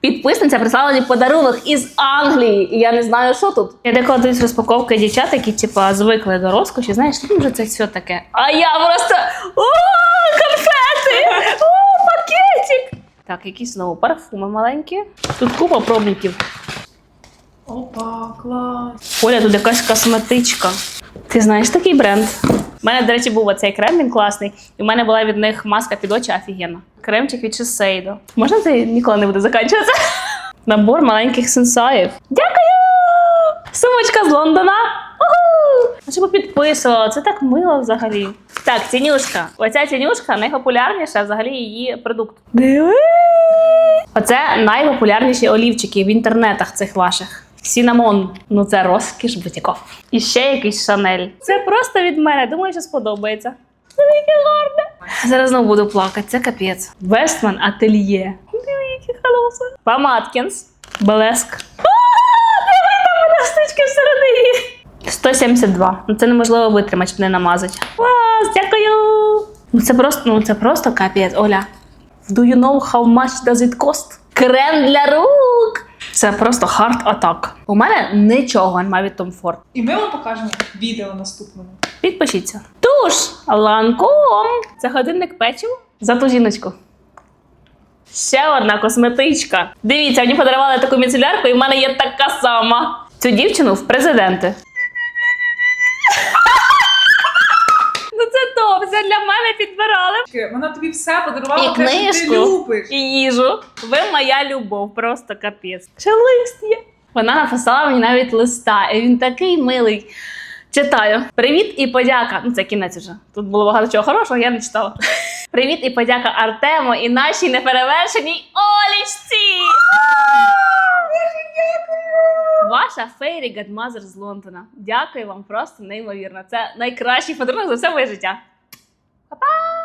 Підписниця прислала мені подарунок із Англії, і я не знаю, що тут. Я деколи дивлюсь розпаковки дівчат, які типа звикли до розкоші, знаєш, ну вже це все таке. А я просто о, конфети! О, пакетик! Так, якісь знову парфуми маленькі. Тут купа пробників. Опа, клас. Оля, тут якась косметичка. Ти знаєш такий бренд? У мене, до речі, був оцей крем, він класний. І в мене була від них маска під очі офігенна. Кремчик від Shiseido. Можна це ніколи не буде закінчуватися? Набор маленьких сенсаїв. Дякую! Сумочка з Лондона. Щоб підписувала, це так мило взагалі. Так, тінюшка. Оця тінюшка найпопулярніша взагалі її продукт. Диви! Оце найпопулярніші олівчики в інтернетах цих ваших. Сінамон. Ну це розкіш бутіков. І ще якийсь шанель. Це просто від мене. Думаю, що сподобається. Це яке гарне. Зараз знову буду плакати. Це капець. Вестман ательє. Які холоси. Паматкінс. Там еластички всередині. 172. Ну це неможливо витримати, щоб не намазати. Клас, дякую. Ну це просто, ну це просто капець, Оля. Do you know how much does it cost? Крем для рук. Це просто хард атак. У мене нічого немає від Tom Ford. І ми вам покажемо відео наступному. Підпишіться. Туш ланком. Це годинник печиво за ту жіночку. Ще одна косметичка. Дивіться, мені подарували таку міцелярку, і в мене є така сама. Цю дівчину в президенти. Ну це для мене підбирали. Вона тобі все подарувала, І те, що ти книжку, любиш. і їжу. Ви моя любов, просто капець. Ще лист є. Вона написала мені навіть листа, і він такий милий. Читаю. Привіт і подяка. Ну, це кінець уже. Тут було багато чого хорошого, я не читала. Привіт і подяка Артему і нашій неперевершеній Олічці. Ваша Фейрі Гадмазер з Лондона. Дякую вам просто неймовірно. Це найкращий подарунок за все моє життя. Bye-bye.